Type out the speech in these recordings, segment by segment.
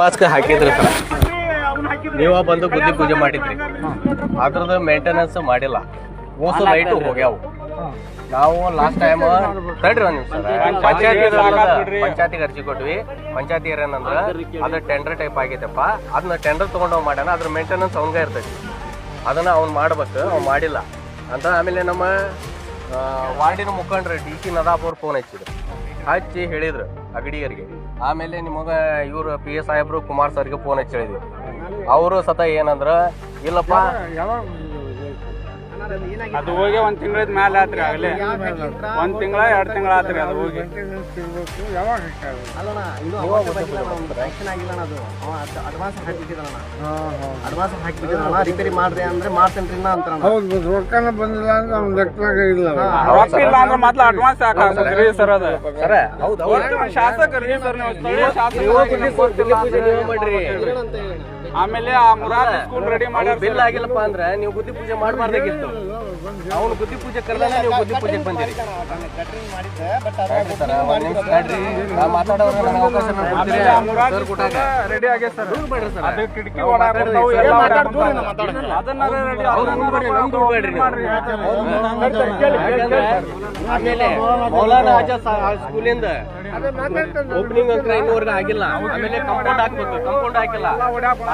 Mask ಹಾಕಿದ್ರಿ sir ನೀವ ಬಂದು ಬುದ್ಧಿ ಪೂಜೆ ಮಾಡಿದ್ರಿ. ಅದ್ರದ್ದು ಮೇಂಟೆನೆನ್ಸ್ ಮಾಡಿಲ್ಲ. ಓಸು ಲೈಟ್ ಹೋಗ್ಯಾವು. ನಾವು ಲಾಸ್ಟ್ ಟೈಮ್ ತಡ್ರಿ ಒಂದ್ ನಿಮಿಷ ಪಂಚಾಯತಿ ಪಂಚಾಯತಿಗೆ ಅರ್ಜಿ ಕೊಟ್ವಿ. ಪಂಚಾಯತಿ ಏನಂದ್ರ ಅದ್ರ ಟೆಂಡರ್ ಟೈಪ್ ಆಗೈತಪ್ಪ ಅದನ್ನ ಟೆಂಡರ್ ತಗೊಂಡವ್ ಮಾಡ್ಯಾನ. ಅದ್ರ ಮೇಂಟೆನೆನ್ಸ್ ಅವಂಗ ಇರ್ತೈತಿ. ಅದನ್ನ ಅವ್ನು ಮಾಡ್ಬೇಕು ಅವ್ನ್ ಮಾಡಿಲ್ಲ. ಅಂತ ಆಮೇಲೆ ನಮ್ಮ ವಾರ್ಡಿನ ಮುಖಂಡ್ರೆ ಡಿ ಸಿ ನದಾಪ್ ಅವ್ರು ಫೋನ್ ಹಚ್ಚಿದ್ರು. ಹಚ್ಚಿ ಹೇಳಿದ್ರು ಅಗಡಿಯರಿಗೆ ಆಮೇಲೆ ನಿಮಗೆ ಇವರು ಪಿ ಎಸ್ ಸಾಹೇಬ್ರು ಕುಮಾರ್ ಸರ್ಗೆ ಫೋನ್ ಹಚ್ಚಿ ಅವರು ಸತ ಏನಂದ್ರ ಇಲ್ಲಪ್ಪ ಅದು ಹೋಗಿ ಒಂದ್ ತಿಂಗಳದ ಮ್ಯಾಲ ಆತ್ರಿ ಆಗಲೇ. ಒಂದ್ ತಿಂಗಳ ಎರಡ್ ತಿಂಗಳ ಆತ್ರಿ ಅದು ಹೋಗಿ. ಅಡ್ವಾನ್ಸ್ ಹಾಕಿಬಿಟ್ಟಿದ್ರಣ್ಣ ಅಡ್ವಾನ್ಸ್ ಹಾಕಿಬಿಟ್ಟಿದ್ರಣ್ಣ ರಿಪೇರಿ ಮಾಡ್ರಿ ಅಂದ್ರೆ ಮಾಡ್ತೇನ್ರಿ ನಾ ಅಂತಾರಣ್ಣ. ಹೌದು ರೊಕ್ಕನ ಬಂದಿಲ್ಲ ಅಂದ್ರೆ ಅವ್ನ ಲೆಕ್ಕನಾಗ ಇಲ್ಲ. ರೊಕ್ಕ ಇಲ್ಲ ಅಂದ್ರೆ ಮೊದ್ಲು ಅಡ್ವಾನ್ಸ್ ಹಾಕ್ರಿ ಸರ್ ಅದು. ಸರ ಹೌದು ಶಾಸಕರಿ ಸರ್ ನೀವು ಸ್ಥಳೀಯ ಶಾಸಕರು ಮಾಡ್ರಿ. ಆಮೇಲೆ ಆ ಮುರಾದ ಸ್ಕೂಲ್ ರೆಡಿ ಮಾಡಿ ಬಿಲ್ ಆಗಿಲ್ಲಪ್ಪ ಅಂದ್ರೆ ನೀವು ಬುದ್ಧಿ ಪೂಜೆ ಮಾಡಬಾರ್ದಾಗಿತ್ತು. ಅವ್ನು ಬುದ್ಧಿ ಪೂಜೆ ಕರೆದಾಗ ನೀವು ಬುದ್ಧಿ ಪೂಜೆಗೆ ಬಂದಿರಿ. Ready sir. ಅದು ಕಿಟಕಿ ಆಮೇಲೆ ಮೌಲಾನ ಆಜಾದ್ ಸ್ಕೂಲಿಂದ ಓಪನಿಂಗ್ ಅಂತ ಇನ್ನೂವರೆಗೆ ಆಗಿಲ್ಲ. ಆಮೇಲೆ ಕಂಪೌಂಡ್ ಹಾಕ್ಬೇಕು ಕಂಪೌಂಡ್ ಹಾಕಿಲ್ಲ.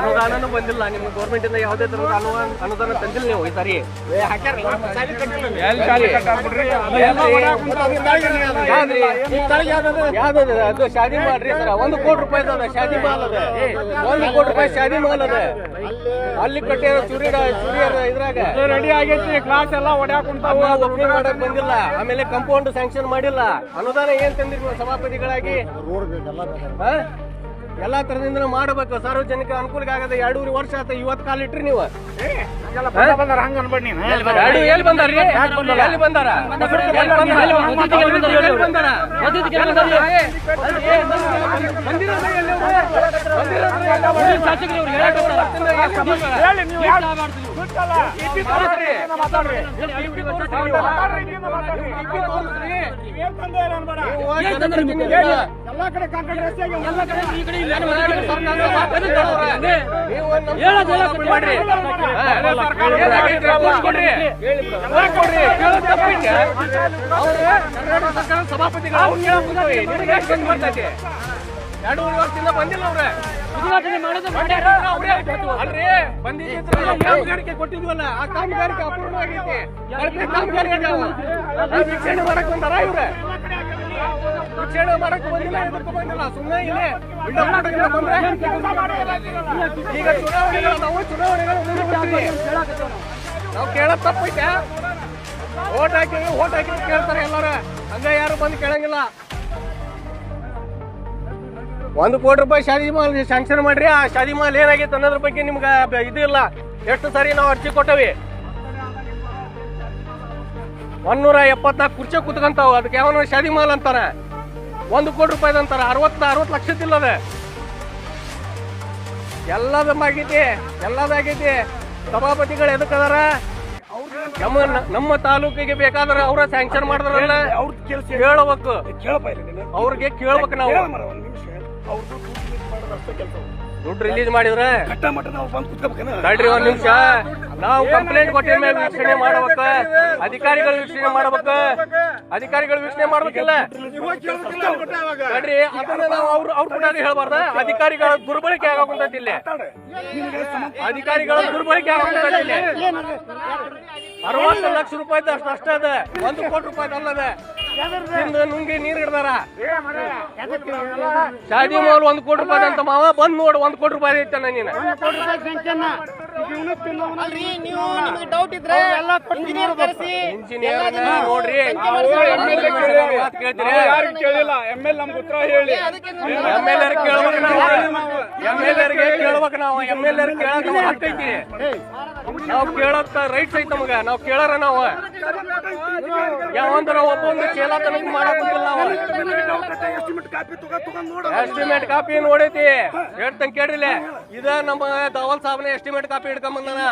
ಅನುದಾನನು ಬಂದಿಲ್ಲ. ನಿಮ್ಗೆ ಗೌರ್ಮೆಂಟ್ ಇಂದ ಯಾವುದೇ ತರದ ಅನುದಾನ ಅನುದಾನ ತಂದಿಲ್ಲ ನೀವು ಈ ಸಾರಿ. ಎಲ್ಲಿ ಅದು ಶಾದಿ ಮಾಡ್ರಿ ಸರ್. ಒಂದು ಕೋಟಿ ರೂಪಾಯಿ ಅದ ಶಾದಿ ಮಾಲ್ ಅದ. ಒಂದು ಕೋಟಿ ರೂಪಾಯಿ ಶಾದಿ ಮಾಲ್ ಅದ. ಅಲ್ಲಿ ಕಟ್ಟಿರೋ ಚೂರಿ ಚೂರಿ ಅದ ಇದ್ರಾಗ. ರೆಡಿ ಆಗೈತಿ ಕ್ಲಾಸ್ ಎಲ್ಲ ಒಡ್ಯಾಕುಂತಾವು ಅವ ಒಪ್ಪಿಗೆ ಮಾಡಕ್ ಬಂದಿಲ್ಲ. ಆಮೇಲೆ ಕಂಪೌಂಡ್ ಸ್ಯಾಂಕ್ಷನ್ ಮಾಡಿಲ್ಲ. ಅನುದಾನ ಏನ್ ತಂದಿರಿ ಸಭಾಪತಿಗಳಾಗಿ? ಎಲ್ಲಾ ತರದಿಂದ ಮಾಡಬೇಕು ಸಾರ್ವಜನಿಕ ಅನುಕೂಲ ಆಗದ ಎರಡೂವರೆ ವರ್ಷ ಆತ ಇವತ್ ಕಾಲ ಇಟ್ರಿ ನೀವು. ಮಾತಾಡ್ರಿ ಎಲ್ಲಾ ಕಡೆ ಕಾಂಕ್ರೀಟ್ ರಸ್ತೆ ಮಾಡ್ರಿ. ಸಭಾಪತಿಗಳು ಬರ್ತೈತಿ? ಎರಡೂವರೆ ವರ್ಷದಿಂದ ಬಂದಿಲ್ಲ ಅವ್ರೆ ಅಲ್ರಿ ಕಾಮಗಾರಿಕೆ ಕೊಟ್ಟಿದ್ವಲ್ಲ ಆ ಕಾಮಗಾರಿಕೆ ಅಪೂರ್ಣ ಆಗೈತಿ ಕಳಪೆ ಕಾಮಗಾರಿ ಆಗ್ಯಾವ. ಆ ವೀಕ್ಷಣೆ ಮಾಡಕ್ ಬಂದಾರ ಇವ್ರೆ ವೀಕ್ಷಣೆ ಮಾಡಕ್ಕೆ ಬಂದಿಲ್ಲ ಇದಕ್ಕೂ ಬಂದಿಲ್ಲ. ಸುಮ್ಮನೆ ಬಂದ್ರೆ ಈಗ ಚುನಾವಣೆಗಳು ನಾವು ಚುನಾವಣೆಗಳು. ನಾವು ಕೇಳೋದ್ ತಪ್ಪೈತೆ. ಓಟ್ ಹಾಕಿವಿ ಓಟ್ ಹಾಕಿವಿ ಕೇಳ್ತಾರೆ ಎಲ್ಲರೂ. ಹಂಗ ಯಾರು ಬಂದು ಕೇಳಂಗಿಲ್ಲ. ಒಂದು ಕೋಟಿ ರೂಪಾಯಿ ಶಾದಿ ಮಾಲ್ ಸ್ಯಾಂಕ್ಷನ್ ಮಾಡ್ರಿ. ಆ ಶಾದಿ ಮಾಲ್ ಏನಾಗಿತ್ತು ಅನ್ನೋದ್ರ ಬಗ್ಗೆ ನಿಮ್ಗೆ ಇದು ಇಲ್ಲ. ಎಷ್ಟು ಸಾರಿ ನಾವು ಅರ್ಜಿ ಕೊಟ್ಟವಿ? ಒಂದೂರ ಎಪ್ಪತ್ನಾಲ್ಕು ಕುರ್ಚಿ ಕುತ್ಕಂತಾವ. ಅದಕ್ಕೆ ಯಾವ ಶಾದಿ ಮಾಲ್ ಅಂತಾರ ಒಂದು ಕೋಟಿ ರೂಪಾಯಿ ಅಂತಾರೆ. ಅರವತ್ತ ಅರವತ್ತು ಲಕ್ಷದಿಲ್ಲದ ಎಲ್ಲದಮ್ಮಾಗೈತಿ ಎಲ್ಲದಾಗೈತಿ ಸಭಾಪತಿಗಳು ಎದಕ್ಕದಾರ ನಮ್ಮ ನಮ್ಮ ತಾಲೂಕಿಗೆ ಬೇಕಾದ್ರೆ ಅವರ ಸ್ಯಾಂಕ್ಷನ್ ಮಾಡಿದ್ರಲ್ಲ ಕೇಳಬೇಕು. ಅವ್ರಿಗೆ ಕೇಳ್ಬೇಕು ನಾವು. ದುಡ್ಡು ರಿಲೀಸ್ ಮಾಡಿದ್ರೆ. ನಡ್ರಿ ಒಂದ್ ನಿಮಿಷ. ನಾವು ಕಂಪ್ಲೇಂಟ್ ಕೊಟ್ಟಿದ ಮೇಲೆ ವೀಕ್ಷಣೆ ಮಾಡ್ಬೇಕ. ಅಧಿಕಾರಿಗಳು ವೀಕ್ಷಣೆ ಮಾಡ್ಬೇಕ. ಅಧಿಕಾರಿಗಳು ವೀಕ್ಷಣೆ ಮಾಡ್ಬೇಕಿಲ್ಲ. ನೋಡ್ರಿ ಅದನ್ನ ನಾವು ಅವ್ರು ಅವ್ರ ಕೂಡ ಹೇಳ್ಬಾರ್ದ. ಅಧಿಕಾರಿಗಳ ದುರ್ಬಳಕೆ ಆಗೋಕುಂತೈತಿ ಇಲ್ಲಿ. ಅಧಿಕಾರಿಗಳ ದುರ್ಬಳಕೆ ಆಗೋಕುಂತೈತಿ ಇಲ್ಲಿ. ಅರವತ್ತು ಲಕ್ಷ ರೂಪಾಯಿ ಅಷ್ಟು ಅಷ್ಟೇ ಅದ. ಒಂದು ಕೋಟಿ ರೂಪಾಯಿ ಅಲ್ಲದ ತಿಂದು ನುಂಗಿ ನೀರ್ ಹಿಡ್ದಾರ. ಶಾದಿ ಮಾಲ್ ಒಂದ್ ಕೋಟಿ ರೂಪಾಯಿ ಅಂತ ಮಾವ ಬಂದ್ ನೋಡು ಒಂದ್ ಕೋಟಿ ರೂಪಾಯಿ ಐತೆ ನೀನು. ಇಂಜಿನಿಯರ್ ನೋಡ್ರಿ. ಮಾತ್ ಕೇಳ್ತೀರಿ. ಯಾರಿಗ್ ಕೇಳಿಲ್ಲ? ಎಂ ಎಲ್ ನಮ್ಗೆ ಉತ್ತರ ಹೇಳಿ. ಎಂ ಎಲ್ ಆರ್ ಕೇಳ್ಬೇಕು ನಾವು. ಎಂ ಎಲ್ ಆರ್ಗೆ ಕೇಳ್ಬೇಕು ನಾವು. ಎಂ ಎಲ್ ಆರ್ ಕೇಳಕ್ ನಾವು. ಕೇಳತ್ತ ರೈಟ್ಸ್ ಐತ್ ನಮಗ. ನಾವು ಕೇಳಾರ ನಾವು. ಯಾವಂದ್ರ ಒಬ್ಬೊಂದು ಚೇಲ ತನಕ ಎಸ್ಟಿಮೇಟ್ ಕಾಪಿ ನೋಡೈತಿ ಇದ ನಮ್ಮ ಧವಲ್ ಸಾಬ್ನ ಎಸ್ಟಿಮೇಟ್ ಕಾಪಿ ಹಿಡ್ಕೊಂಡ್ ಬಂದಾನ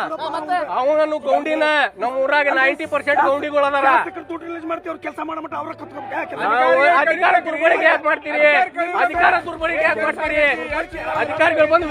ಅವನು ಗೌಂಡಿನ ನಮ್ಮ ಊರಾಗ ನೈಂಟಿ ಪರ್ಸೆಂಟ್ ಗೌಂಡಿಗಳು ಅದಾರ. ಅಧಿಕಾರ ದುರ್ಬಳಕೆ ಯಾಕೆ ಮಾಡ್ತೀರಿ? ಅಧಿಕಾರ ದುರ್ಬಳಕೆ ಯಾಕೆ ಮಾಡ್ತೀರಿ? ಅಧಿಕಾರಿಗಳು ಬಂದು